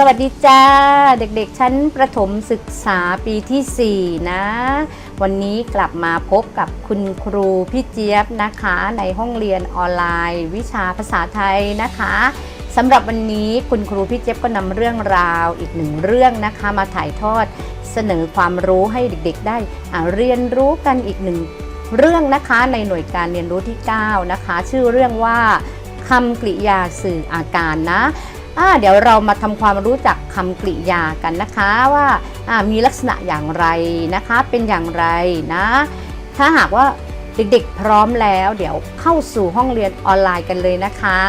สวัสดีจ้า เด็กๆ ชั้นประถมศึกษาปีทีสี่ 4 นะ วันนี้กลับมาพบกับคุณครูพี่เจี๊ยบนะคะ ในห้องเรียนออนไลน์ วิชาภาษาไทยนะคะสำหรับวันนี้คุณครูพี่เจี๊ยบก็นำเรื่องราวอีกหนึ่งเรื่องนะคะ มาถ่ายทอดเสนอความรู้ให้เด็กๆ ได้เรียนรู้กันอีกหนึ่งเรื่องนะคะในหน่วยการเรียนรู้ที่ 9 นะคะ ชื่อเรื่องว่าคำกริยาสื่ออาการนะ เดี๋ยวเรามาทำความรู้จักคำกริยากันนะคะว่าามีลักษณะอย่างไรนะคะ เป็นอย่างไรนะ ถ้าหากว่าเด็กๆพร้อมแล้ว เดี๋ยวเข้าสู่ห้องเรียนออนไลน์กันเลยนะคะ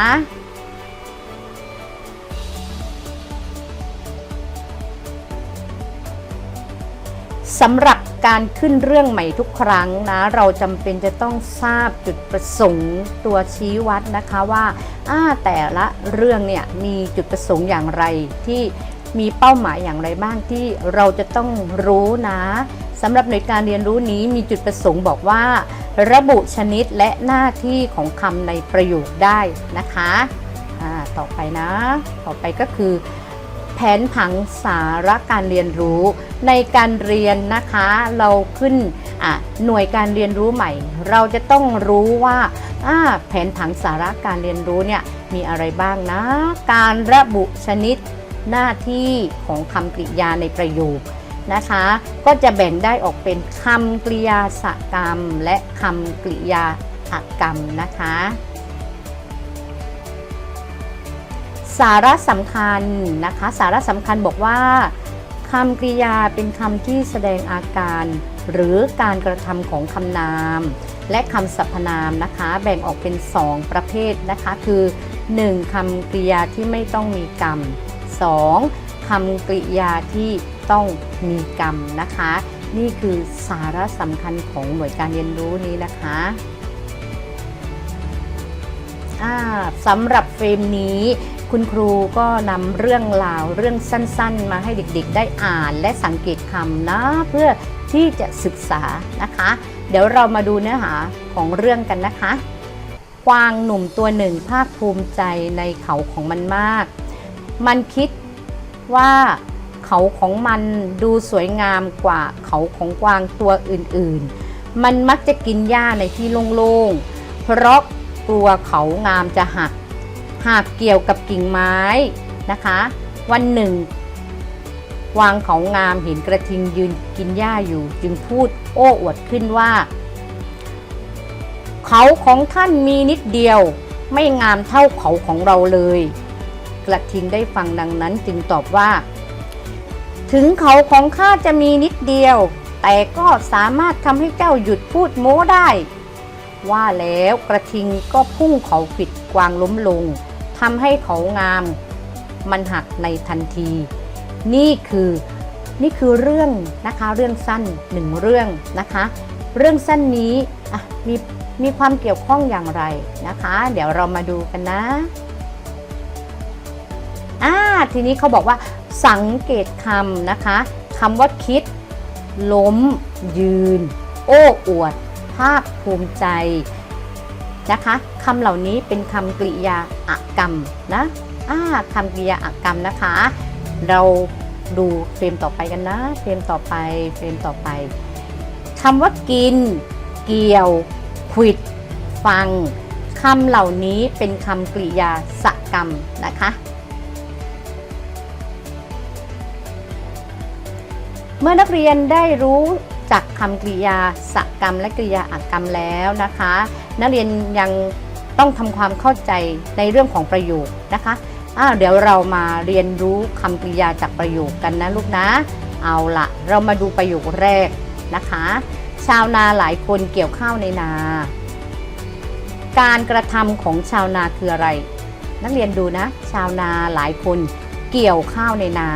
สำหรับการขึ้นเรื่องใหม่ทุกครั้งนะ เราจำเป็นจะต้องทราบจุดประสงค์ตัวชี้วัดนะคะว่าอ่าแต่ละเรื่องเนี่ยมีจุดประสงค์อย่างไรที่มีเป้าหมายอย่างไรบ้างที่เราจะต้องรู้นะสำหรับในวยการเรียนรู้นี้มีจุดประสงค์บอกว่า ระบุชนิดและหน้าที่ของคำในประโยคได้นะคะอ่าต่อไปนะ ต่อไปก็คือ แผนผังสาระการเรียนรู้ ในการเรียนนะคะเราขึ้นอะหน่วยการเรียนรู้ใหม่ เราจะต้องรู้ว่าอ่าแผนผังสาระการเรียนรู้เนี่ยมีอะไรบ้างนะ การระบุชนิดหน้าที่ของคำกริยาในประโยคนะคะ ก็จะแบ่งได้ออกเป็นคำกริยาสกรรม และคำกริยาอักกรรมนะคะ สาระสำคัญนะคะ สาระสำคัญบอกว่าคำกริยาเป็นคำที่แสดงอาการ หรือการกระทำของคำนาม และคำสรรพนามนะคะ แบ่งออกเป็น 2 ประเภทนะคะ คือ 1. คำกริยาที่ไม่ต้องมีกรรม 2. คำกริยาที่ต้องมีกรรมนะคะ นี่คือสาระสำคัญของหน่วยการเรียนรู้นี้นะคะสำหรับเฟรมนี้ คุณครูก็นำเรื่องราวเรื่องสั้นๆ มาให้เด็กๆ ได้อ่านและสังเกตคำนะเพื่อที่จะศึกษานะคะ เดี๋ยวเรามาดูเนื้อหาของเรื่องกันนะคะกวางหนุ่มตัวหนึ่งภาคภูมิใจในเขาของมันมาก มันคิดว่าเขาของมันดูสวยงามกว่าเขาของกวางตัวอื่นๆ มันมักจะกินหญ้าในที่โล่งๆ เพราะกลัวเขางามจะหัก หากเกี่ยวกับกิ่งไม้นะคะ วันหนึ่งกวางเขางามเห็นกระทิงยืนกินหญ้าอยู่ จึงพูดโอ้อวดขึ้นว่า เขาของท่านมีนิดเดียว ไม่งามเท่าเขาของเราเลย กระทิงได้ฟังดังนั้นจึงตอบว่า ถึงเขาของข้าจะมีนิดเดียว แต่ก็สามารถทำให้เจ้าหยุดพูดโม้ได้ว่าแล้วกระทิงก็พุ่งเขาขิดกวางล้มลง ทำให้เขางามมันหักในทันที นี่คือนี่คือเรื่องนะคะเรื่องสั้นหนึ่งเรื่องนะคะ เรื่องสั้นนี้มีมีความเกี่ยวข้องอย่างไรนะคะ เดี๋ยวเรามาดูกันนะอ่าทีนี้เขาบอกว่า สังเกตคำนะคะคำว่าคิด ล้ม ยืน โอ้อวด ภาคภูมิใจนะคะำเหล่านี้เป็นคำกริยาอากรรมนะอาคำกริยาอากรรมนะคะ เราดูเฟรมต่อไปกันนะ เฟรมต่อไปเฟรมต่อไปคำว่ากิน เกี่ยวขิด ฟังคำเหล่านี้เป็นคำกริยาสกรรมนะคะ เมื่อนักเรียนได้รู้จักคำกริยาสกรรมและกริยาอากรรมแล้วนะคะ นักเรียนยัง ต้องทำความเข้าใจในเรื่องของประโยคนะคะอ้าวเดี๋ยวเรามาเรียนรู้คำกริยาจากประโยคกันนะลูกนะ เอาละเรามาดูประโยคแรกนะคะ ชาวนาหลายคนเกี่ยวข้าวในนา การกระทำของชาวนาคืออะไร นักเรียนดูนะ ชาวนาหลายคนเกี่ยวข้าวในนา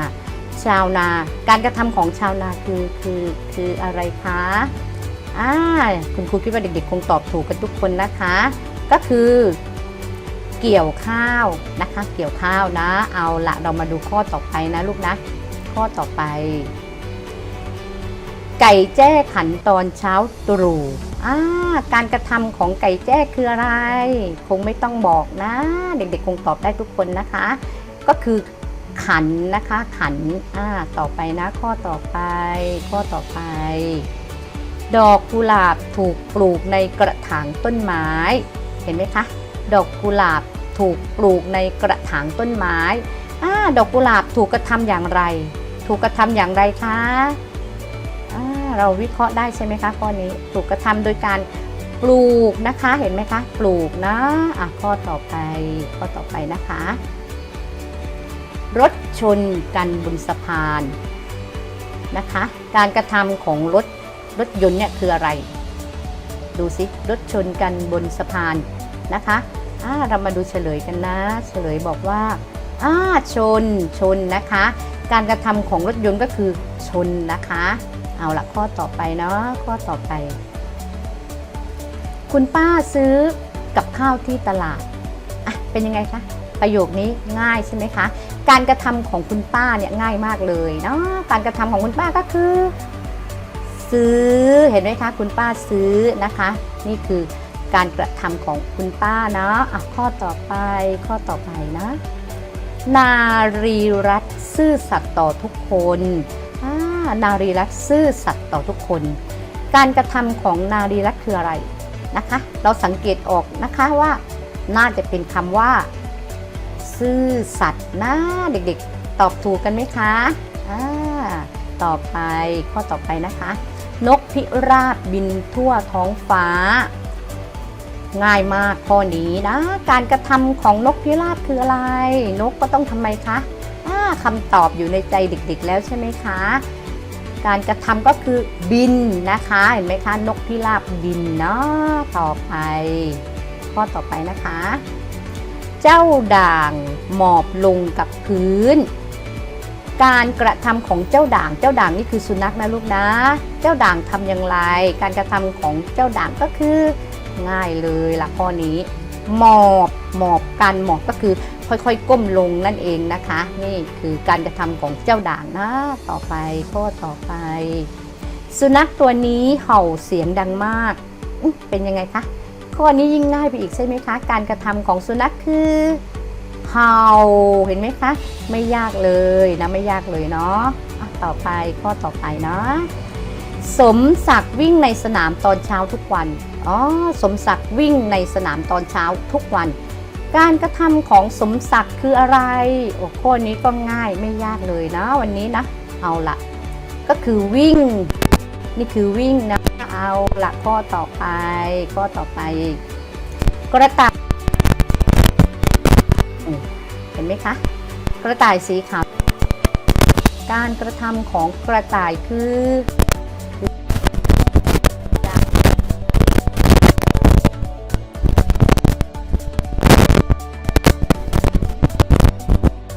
ชาวนาการกระทำของชาวนาคือคือคืออะไรคะอ่าคุณครูคิดว่าเด็กๆคงตอบถูกกันทุกคนนะคะ ก็คือเกี่ยวข้าวนะคะ เกี่ยวข้าวนะ เอาละเรามาดูข้อต่อไปนะลูกนะ ข้อต่อไป ไก่แจ้ขันตอนเช้าตรู่อ่าการกระทำของไก่แจ้คืออะไร คงไม่ต้องบอกนะ เด็กๆคงตอบได้ทุกคนนะคะ ก็คือขันนะคะ ขันอ่าต่อไปนะ ข้อต่อไป ข้อต่อไป ดอกกุหลาบถูกปลูกในกระถางต้นไม้ เห็นไหมคะ ดอกกุหลาบถูกปลูกในกระถางต้นไม้อ่าดอกกุหลาบถูกกระทำอย่างไร ถูกกระทำอย่างไรคะอ่าเราวิเคราะห์ได้ใช่ไหมคะข้อนี้ถูกกระทำโดยการปลูกนะคะเห็นไหมคะ ปลูกนะอะข้อต่อไปข้อต่อไปนะคะ รถชนกันบนสะพานนะคะ การกระทำของรถรถยนต์เนี่ยคืออะไร ดูสิรถชนกันบนสะพานนะคะอ่าเรามาดูเฉลยกันนะ เฉลยบอกว่าอ่าชนชนนะคะ การกระทำของรถยนต์ก็คือชนนะคะ เอาละข้อต่อไปเนาะข้อต่อไป คุณป้าซื้อกับข้าวที่ตลาดอะเป็นยังไงคะประโยคนี้ง่ายใช่ไหมคะ การกระทำของคุณป้าเนี่ยง่ายมากเลยเนาะการกระทำของคุณป้าก็คือ ซื้อเห็นไหมคะคุณป้าซื้อนะคะ นี่คือการกระทำของคุณป้าเนาะอะข้อต่อไปข้อต่อไปนะ นารีรัตซื่อสัตย์ต่อทุกคนอ่านารีรัตซื่อสัตย์ต่อทุกคน การกระทำของนารีรัตคืออะไรนะคะ เราสังเกตออกนะคะว่า น่าจะเป็นคำว่า ซื่อสัตย์นะเด็กๆ ตอบถูกกันไหมคะอ่าต่อไปข้อต่อไปนะคะ นกพิราบบินทั่วท้องฟ้า ง่ายมากข้อนี้นะ การกระทำของนกพิราบคืออะไร นกก็ต้องทำไมคะอ่าคำตอบอยู่ในใจเด็กๆ แล้วใช่ไหมคะ การกระทำก็คือบินนะคะ เห็นไหมคะ นกพิราบบินเนาะต่อไป ข้อต่อไปนะคะ เจ้าด่างหมอบลงกับพื้น การกระทำของเจ้าด่าง เจ้าด่างนี่คือสุนัขนะลูกนะ เจ้าด่างทำอย่างไร การกระทำของเจ้าด่างก็คือง่ายเลยละข้อนี้ หมอบหมอบการหมอบก็คือค่อยๆ ก้มลงนั่นเองนะคะ นี่คือการกระทำของเจ้าด่างนะต่อไปข้อต่อไป สุนัขตัวนี้เห่าเสียงดังมากเป็นยังไงคะข้อนี้ยิ่งง่ายไปอีกใช่ไหมคะ การกระทำของสุนัขคือ เห่าเห็นไหมคะ ไม่ยากเลยนะไม่ยากเลยเนาะะต่อไปข้อต่อไปเนาะสมศักดิ์วิ่งในสนามตอนเช้าทุกวันอ๋อสมศักดิ์วิ่งในสนามตอนเช้าทุกวัน การกระทำของสมศักดิ์คืออะไรโอ้ข้อนี้ก็ง่ายไม่ยากเลยนะ วันนี้นะ เอาละก็คือวิ่ง นี่คือวิ่งนะเอาละข้อต่อไปข้อต่อไป กระต่าย เห็นไหมคะ กระต่ายสีขาว การกระทำของกระต่ายคือ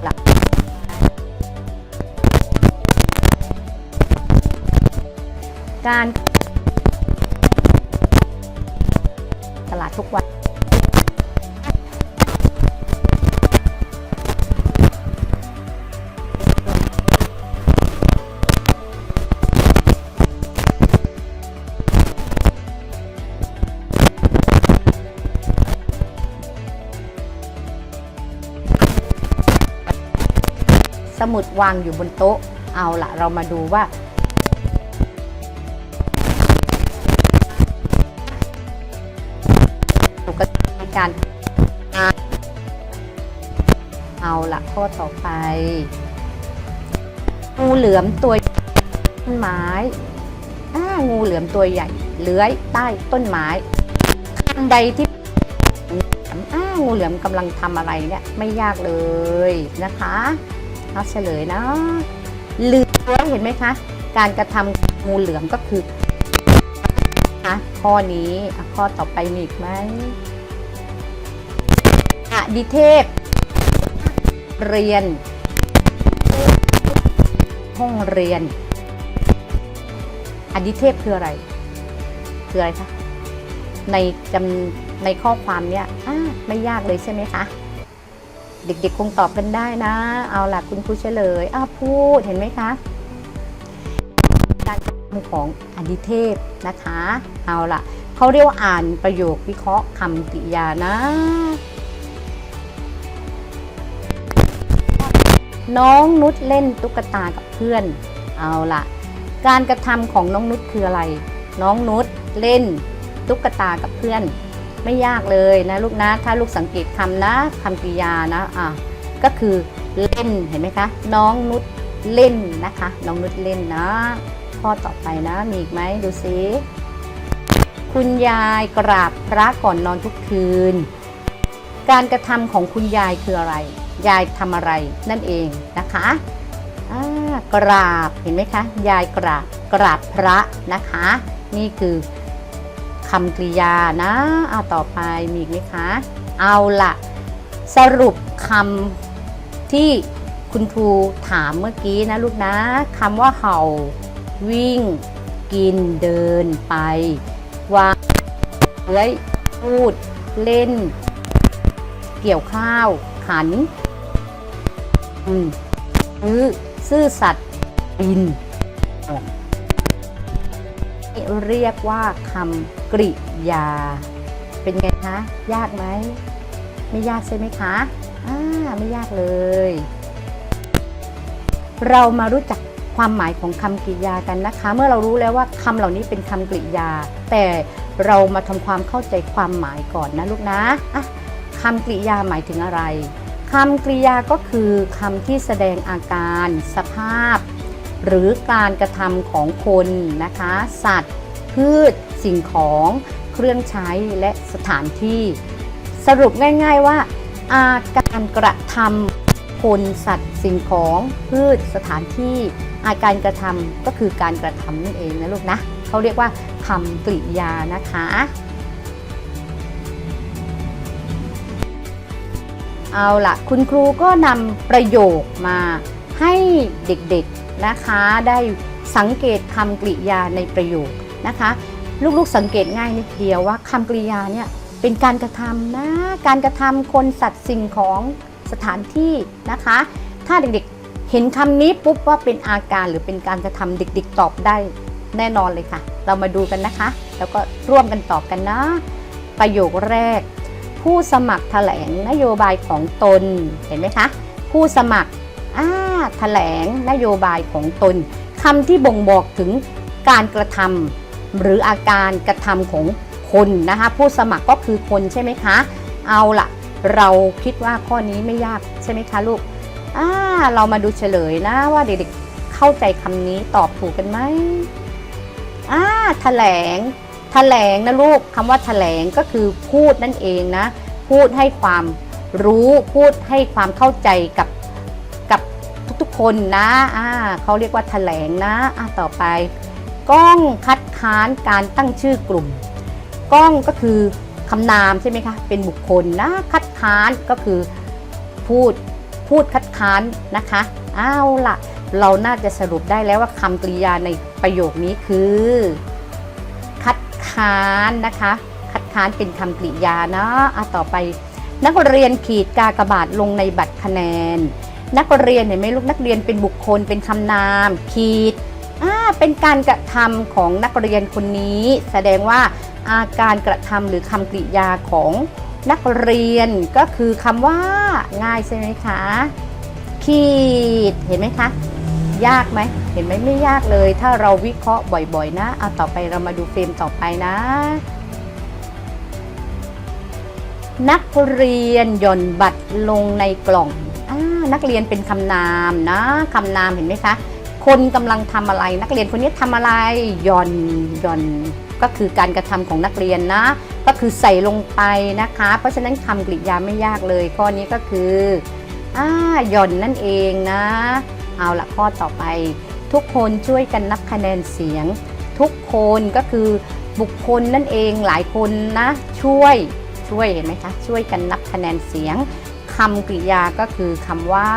หลักการตลาดทุกวัน มุดวางอยู่บนโต๊ะ เอาละเรามาดูว่า ปกติการเอาละข้อต่อไปงูเหลือมตัวต้นไม้อ่างูเหลือมตัวใหญ่เลื้อยใต้ต้นไม้ทันใดที่อ่างูเหลือมกำลังทำอะไรเนี่ยไม่ยากเลยนะคะ เอาเฉลยนะเลื้อเห็นไหมคะ การกระทำงูเหลือมก็คือนะข้อนี้ข้อต่อไปมีอีกไหมอดิเทพ เรียน ห้องเรียน อดิเทพคืออะไร คืออะไรคะในจำในข้อความเนี้ยอ่าไม่ยากเลยใช่ไหมคะ เด็กๆคงตอบกันได้นะ เอาล่ะคุณครูเฉลยอ้าพูดเห็นไหมคะ การกระทำของอดิเทพนะคะ เอาล่ะเขาเรียกว่าอ่านประโยควิเคราะห์คำกริยานะ น้องนุชเล่นตุ๊กตากับเพื่อน เอาล่ะการกระทำของน้องนุชคืออะไร น้องนุชเล่นตุ๊กตากับเพื่อน ไม่ยากเลยนะลูกนะถ้าลูกสังเกตคำนะคำกริยานะอะก็คือเล่นเห็นไหมคะ น้องนุชเล่นนะคะ น้องนุชเล่นนะข้อต่อไปนะมีอีกไหมดูซิคุณยายกราบพระก่อนนอนทุกคืน การกระทำของคุณยายคืออะไร ยายทำอะไรนั่นเองนะคะอ่ากราบเห็นไหมคะ ยายกราบกราบพระนะคะ นี่คือ คำกริยานะเอาต่อไปมีอีกไหมคะ เอาละสรุปคำที่คุณครูถามเมื่อกี้นะลูกนะคำว่าเห่า วิ่ง กินเดินไปวางเลื้อยพูด เล่น เกี่ยวข้าว ขัน อืมซื้อซื่อสัตย์บิน เรียกว่าคำ กริยา เป็นไงคะ ยากไหม ไม่ยากใช่ไหมคะอ่าไม่ยากเลย เรามารู้จักความหมายของคำกริยากันนะคะ เมื่อเรารู้แล้วว่าคำเหล่านี้เป็นคำกริยา แต่เรามาทำความเข้าใจความหมายก่อนนะลูกนะะคำกริยาหมายถึงอะไรคำกริยาก็คือคำที่แสดงอาการ สภาพ หรือการกระทำของคนนะคะ สัตว์ พืช สิ่งของเครื่องใช้และสถานที่ สรุปง่ายๆว่า อาการกระทำคนสัตว์สิ่งของพืชสถานที่ อาการกระทำก็คือการกระทำนั่นเองนะลูกนะเขาเรียกว่าคำกริยานะคะเอาละคุณครูก็นำประโยคมาให้เด็กๆนะคะ ได้สังเกตคำกริยาในประโยคนะคะ ลูกๆสังเกตง่ายนิดเดียวว่าคำกริยาเนี่ยเป็นการกระทำนะการกระทำคนสัตว์สิ่งของสถานที่นะคะ ถ้าเด็กๆเห็นคำนี้ปุ๊บว่าเป็นอาการหรือเป็นการกระทำเด็กๆตอบได้แน่นอนเลยค่ะ เรามาดูกันนะคะ แล้วก็ร่วมกันตอบกันนะ ประโยคแรก ผู้สมัครแถลงนโยบายของตนเห็นไหมคะ ผู้สมัครอ่าแถลงนโยบายของตนคำที่บ่งบอกถึงการกระทำ หรืออาการกระทำของคนนะคะผู้สมัครก็คือคนใช่ไหมคะ เอาละเราคิดว่าข้อนี้ไม่ยากใช่ไหมคะลูกอ่าเรามาดูเฉลยนะว่าเด็กๆเข้าใจคำนี้ตอบถูกกันไหมอ่าแถลงแถลงนะลูกคำว่าแถลงก็คือพูดนั่นเองนะ พูดให้ความรู้พูดให้ความเข้าใจกับกับทุกๆคนนะอ่าเขาเรียกว่าแถลงนะอ่าต่อไป ก้องคัดค้านการตั้งชื่อกลุ่ม ก้องก็คือคำนามใช่ไหมคะ เป็นบุคคลนะคัดค้านก็คือพูดพูดคัดค้านนะคะเอาละเราน่าจะสรุปได้แล้วว่าคำกริยาในประโยคนี้คือ คัดค้านนะคะ คัดค้านเป็นคำกริยานะอะต่อไป นักเรียนขีดกากบาทลงในบัตรคะแนน นักเรียนเห็นไหมลูกนักเรียนเป็นบุคคลเป็นคำนาม ขีด อ่าเป็นการกระทำของนักเรียนคนนี้ แสดงว่าอาการกระทำหรือคำกริยาของนักเรียนก็คือคำว่าง่ายใช่ไหมคะขีดเห็นไหมคะ ยากไหมเห็นไหมไม่ยากเลย ถ้าเราวิเคราะห์บ่อยๆ นะเอาต่อไปเรามาดูเฟรมต่อไปนะนักเรียนหย่อนบัตรลงในกล่องอนักเรียนเป็นคำนามนะคำนามเห็นไหมคะ คนกำลังทำอะไร นักเรียนคนนี้ทำอะไรหย่อนหย่อนก็คือการกระทำของนักเรียนนะ ก็คือใส่ลงไปนะคะ เพราะฉะนั้นคำกริยาไม่ยากเลย ข้อนี้ก็คืออ่าหย่อนนั่นเองนะ เอาละข้อต่อไป ทุกคนช่วยกันนับคะแนนเสียง ทุกคนก็คือบุคคลนั่นเองหลายคนนะ ช่วยช่วยเห็นไหมคะช่วยกันนับคะแนนเสียงคำกริยาก็คือคำว่า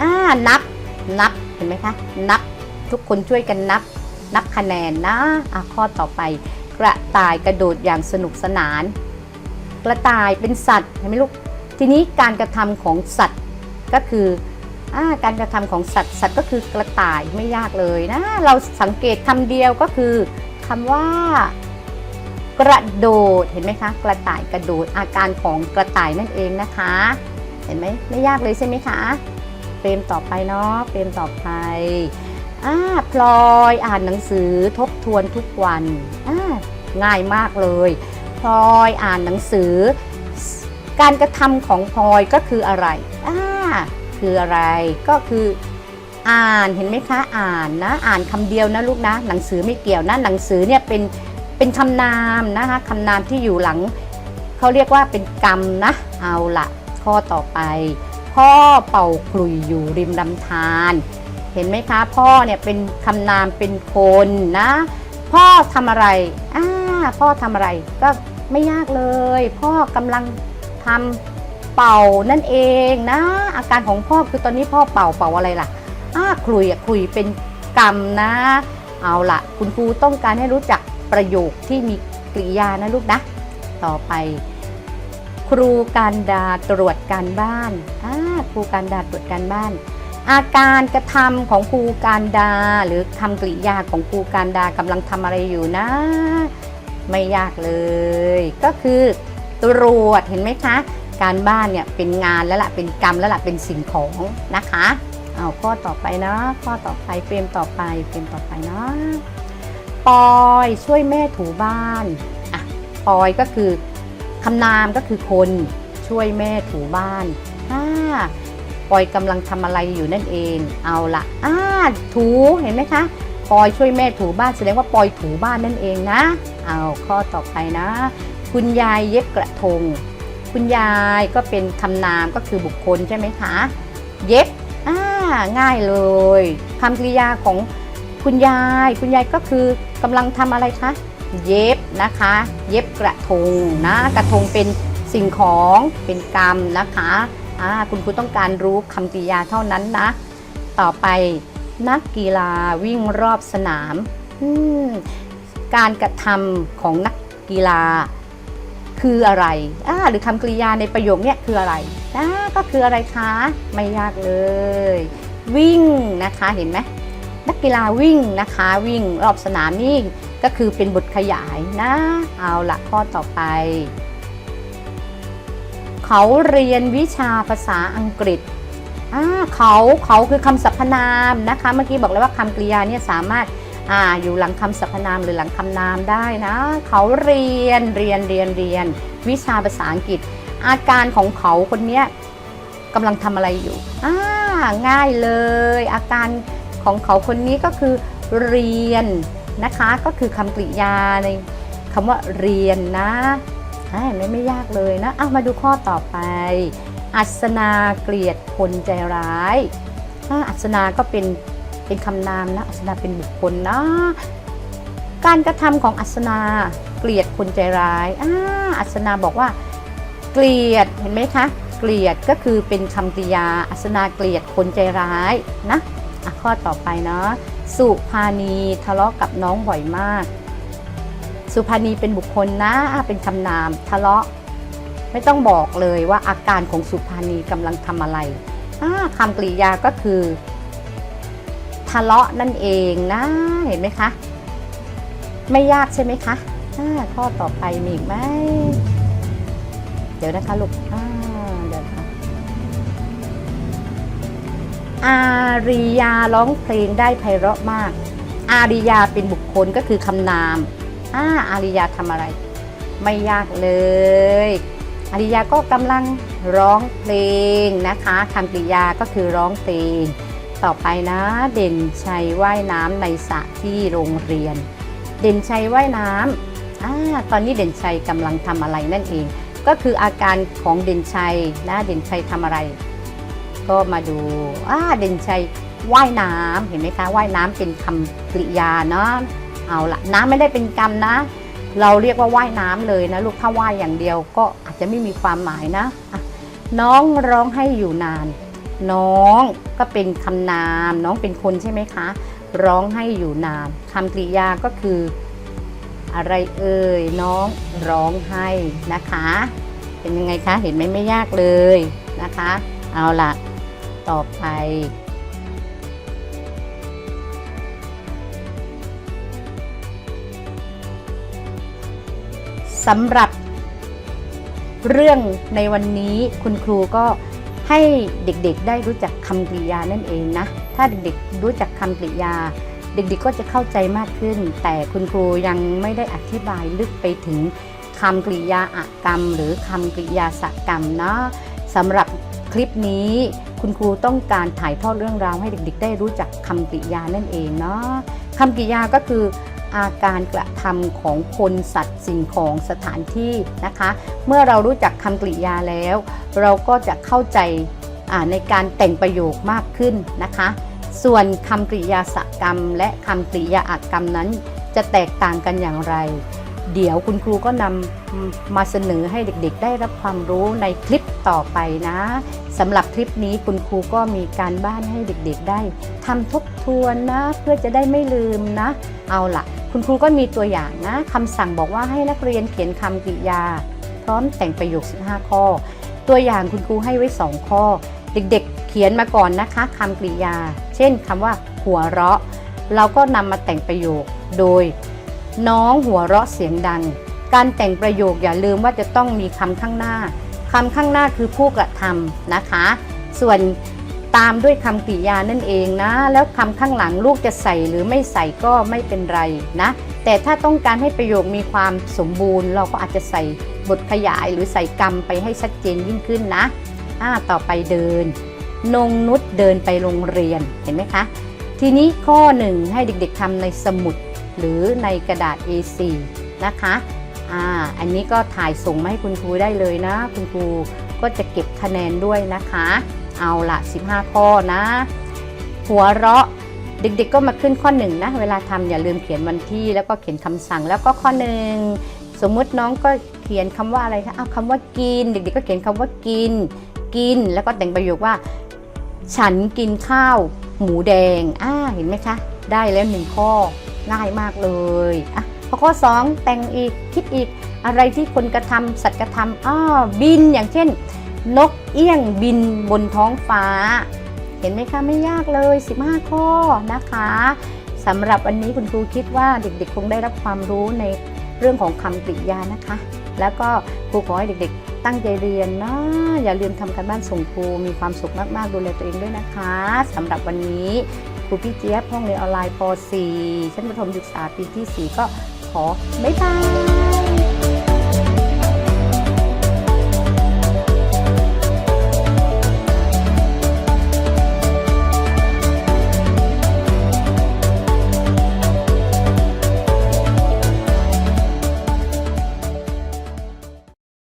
อ่านับนับ เห็นไหมคะ นับทุกคนช่วยกันนับ นับคะแนนนะอะข้อต่อไป กระต่ายกระโดดอย่างสนุกสนาน กระต่ายเป็นสัตว์เห็นไหมลูกทีนี้การกระทำของสัตว์ก็คืออการกระทำของสัตว์สัตว์ก็คือกระต่ายไม่ยากเลยนะ เราสังเกตคำเดียวก็คือคำว่ากระโดดเห็นไหมคะกระต่ายกระโดดอาการของกระต่ายนั่นเองนะคะ เห็นไหมไม่ยากเลยใช่ไหมคะ เฟรมต่อไปเนาะเฟรมต่อไปอ่าพลอยอ่านหนังสือทบทวนทุกวันอ่าง่ายมากเลยพลอยอ่านหนังสือ การกระทำของพลอยก็คืออะไรอ่าคืออะไรก็คืออ่านเห็นไหมคะอ่านนะอ่านคำเดียวนะลูกนะ หนังสือไม่เกี่ยวนะหนังสือเนี่ยเป็นเป็นคำนามนะคะคำนามที่อยู่หลังเขาเรียกว่าเป็นกรรมนะเอาละข้อต่อไป พ่อเป่าขลุ่ยอยู่ริมลำธารเห็นไหมคะ พ่อเนี่ยเป็นคำนามเป็นคนนะ พ่อทำอะไรอ่าพ่อทำอะไรก็ไม่ยากเลย พ่อกำลังทำเป่านั่นเองนะ อาการของพ่อคือตอนนี้พ่อเป่าเป่าอะไรล่ะอ่าขลุ่ยอะขลุ่ยเป็นกรรมนะ เอาละคุณครูต้องการให้รู้จักประโยคที่มีกริยานะลูกนะ ต่อไป ครูการดาตรวจการบ้านอ่า ครูการดาตรวจการบ้าน อาการกระทำของครูการดา หรือคำกริยาของครูการดากำลังทำอะไรอยู่นะ ไม่ยากเลย ก็คือตรวจเห็นไหมคะ การบ้านเนี่ยเป็นงานแล้วล่ะเป็นกรรมแล้วล่ะเป็นสิ่งของนะคะเอาข้อต่อไปนะข้อต่อไปเฟรมต่อไปเฟรมต่อไปนะปอยช่วยแม่ถูบ้านอะปอยก็คือคำนามก็คือคนช่วยแม่ถูบ้าน อ่าปอยกำลังทำอะไรอยู่นั่นเอง เอาละอ่าถูเห็นไหมคะปอยช่วยแม่ถูบ้านแสดงว่าปอยถูบ้านนั่นเองนะ เอาข้อต่อไปนะ คุณยายเย็บกระทง คุณยายก็เป็นคำนามก็คือบุคคลใช่ไหมคะ เย็บอ่าง่ายเลยคำกริยาของคุณยาย คุณยายก็คือกำลังทำอะไรคะเย็บนะคะ เย็บกระทงนะ กระทงเป็นสิ่งของเป็นกรรมนะคะ อ่าคุณครูต้องการรู้คำกริยาเท่านั้นนะ ต่อไปนักกีฬาวิ่งรอบสนามมการกระทำของนักกีฬาคืออะไรอ่าหรือคำกริยาในประโยคเนี้ยคืออะไรอ่าก็คืออะไรคะ ไม่ยากเลย วิ่งนะคะเห็นไหมนักกีฬาวิ่งนะคะ วิ่งรอบสนามนี่ก็คือเป็นบทขยายนะ เอาละข้อต่อไป เขาเรียนวิชาภาษาอังกฤษอ่าเขาเขาคือคำสรรพนามนะคะ เมื่อกี้บอกแล้วว่าคำกริยาเนี่ยสามารถอ่าอยู่หลังคำสรรพนามหรือหลังคำนามได้นะ เขาเรียนเรียนเรียนเรียน วิชาภาษาอังกฤษ อาการของเขาคนเนี้ยกำลังทำอะไรอยู่อ่าง่ายเลย อาการของเขาคนนี้ก็คือเรียนนะคะ ก็คือคำกริยาในคำว่าเรียนนะ เห็นไหม่ไม่ยากเลยนะเอามาดูข้อต่อไป อัศนาเกลียดคนใจร้ายอาัศนาก็เป็นเป็นคำนามนะอัศนาเป็นบุคคลนะ การกระทำของอัศนาเกลียดคนใจร้ายอ่าอัศนาบอกว่า เกลียดเห็นไหมคะ เกลียดก็คือเป็นคำกริยา อัศนาเกลียดคนใจร้ายนะะข้อต่อไปเนาะสุภานีทะเลาะกับน้องบ่อยมาก สุภานีเป็นบุคคลนะเป็นคำนามทะเลาะ ไม่ต้องบอกเลยว่าอาการของสุภานีกำลังทำอะไรคำกริยาก็คือ ทะเลาะนั่นเองนะเห็นไหมคะ ไม่ยากใช่ไหมคะข้อต่อไปมีอีกไหมเดี๋ยวนะคะลูกเดี๋ยวค่ะอาริยาร้องเพลงได้ไพเราะมาก อาริยาเป็นบุคคลก็คือคำนาม อ่าอาริยาทำอะไร ไม่ยากเลย อาริยาก็กำลังร้องเพลงนะคะคำกริยาก็คือร้องเพลง ต่อไปนะเด่นชัยว่ายน้ำในสระที่โรงเรียน เด่นชัยว่ายน้ำอ่าตอนนี้เด่นชัยกำลังทำอะไรนั่นเอง ก็คืออาการของเด่นชัยนะเด่นชัยทำอะไร ก็มาดูอ่าเด่นชัยว่ายน้ำเห็นไหมคะว่ายน้ำเป็นคำกริยาเนาะ เอาละน้ำไม่ได้เป็นกรรมนะ เราเรียกว่าว่ายน้ำเลยนะลูกถ้าว่ายอย่างเดียวก็อาจจะไม่มีความหมายนะะน้องร้องให้อยู่นาน น้องก็เป็นคำนาม น้องเป็นคนใช่ไหมคะ ร้องให้อยู่นานคำกริยาก็คือ อะไรเอ่ยน้องร้องให้นะคะ เป็นยังไงคะเห็นไหมไม่ยากเลยนะคะ เอาละต่อไป สำหรับเรื่องในวันนี้คุณครูก็ให้เด็กๆ ได้รู้จักคำกริยานั่นเองนะ ถ้าเด็กๆรู้จักคำกริยา เด็กๆก็จะเข้าใจมากขึ้น แต่คุณครูยังไม่ได้อธิบายลึกไปถึงคำกริยาอากรรม หรือคำกริยาสกรรมนะสำหรับคลิปนี้คุณครูต้องการถ่ายทอดเรื่องราวให้เด็กๆ ได้รู้จักคำกริยานั่นเองเนาะคำกริยาก็คือ อาการกระทำของคนสัตว์สิ่งของสถานที่นะคะ เมื่อเรารู้จักคำกริยาแล้ว เราก็จะเข้าใจในการแต่งประโยคมากขึ้นนะคะ ส่วนคำกริยาสกรรม และคำกริยาอักกรรมนั้น จะแตกต่างกันอย่างไร เดี๋ยวคุณครูก็นำมาเสนอให้เด็กๆ ได้รับความรู้ในคลิปต่อไปนะสำหรับคลิปนี้คุณครูก็มีการบ้านให้เด็กๆ ได้ทำทบทวนนะ เพื่อจะได้ไม่ลืมนะ เอาละคุณครูก็มีตัวอย่างนะคำสั่งบอกว่าให้นักเรียนเขียนคำกริยา พร้อมแต่งประโยค 15 ข้อ ตัวอย่างคุณครูให้ไว้ 2 ข้อ เด็กๆ เขียนมาก่อนนะคะคำกริยา เช่นคำว่าหัวเราะ เราก็นำมาแต่งประโยคโดย น้องหัวเราะเสียงดัง การแต่งประโยคอย่าลืมว่าจะต้องมีคำข้างหน้าคำข้างหน้าคือผู้กระทำนะคะ ส่วนตามด้วยคำกริยานั่นเองนะ แล้วคำข้างหลังลูกจะใส่หรือไม่ใส่ก็ไม่เป็นไรนะ แต่ถ้าต้องการให้ประโยคมีความสมบูรณ์ เราก็อาจจะใส่บทขยายหรือใส่กรรมไปให้ชัดเจนยิ่งขึ้นนะอ่าต่อไปเดิน นงนุชเดินไปโรงเรียนเห็นไหมคะ ทีนี้ข้อหนึ่งให้เด็กๆทำในสมุด หรือในกระดาษ A4 นะคะอ่าอันนี้ก็ถ่ายส่งมาให้คุณครูได้เลยนะ คุณครูก็จะเก็บคะแนนด้วยนะคะ เอาละ15 ข้อนะ หัวเราะเด็กๆก็มาขึ้นข้อหนึ่งนะ เวลาทำอย่าลืมเขียนวันที่แล้วก็เขียนคำสั่งแล้วก็ข้อหนึ่งสมมุติน้องก็เขียนคำว่าอะไรคะเอาคำว่ากิน เด็กๆก็เขียนคำว่ากิน กิน แล้วก็แต่งประโยคว่า ฉันกินข้าว หมูแดงอ่าเห็นไหมคะ ได้แล้วหนึ่งข้อ ง่ายมากเลยอะพอข้อ 2 แต่งอีกคิดอีกอะไรที่คนกระทำสัตว์กระทำอ้อบินอย่างเช่น นกเอี้ยงบินบนท้องฟ้า เห็นไหมคะไม่ยากเลย 15 ข้อนะคะสำหรับวันนี้คุณครูคิดว่าเด็กๆ คงได้รับความรู้ในเรื่องของคำกริยานะคะ แล้วก็ครูขอให้เด็กๆ ตั้งใจเรียนนะอย่าลืมทำการบ้านส่งครูมีความสุขมากๆดูแลตัวเองด้วยนะคะสำหรับวันนี้ ครูพี่เจี๊ยบห้องเรียนออนไลน์ป .4 ชั้นประถมศึกษาปีที่ 4 ก็ขอบ๊ายบาย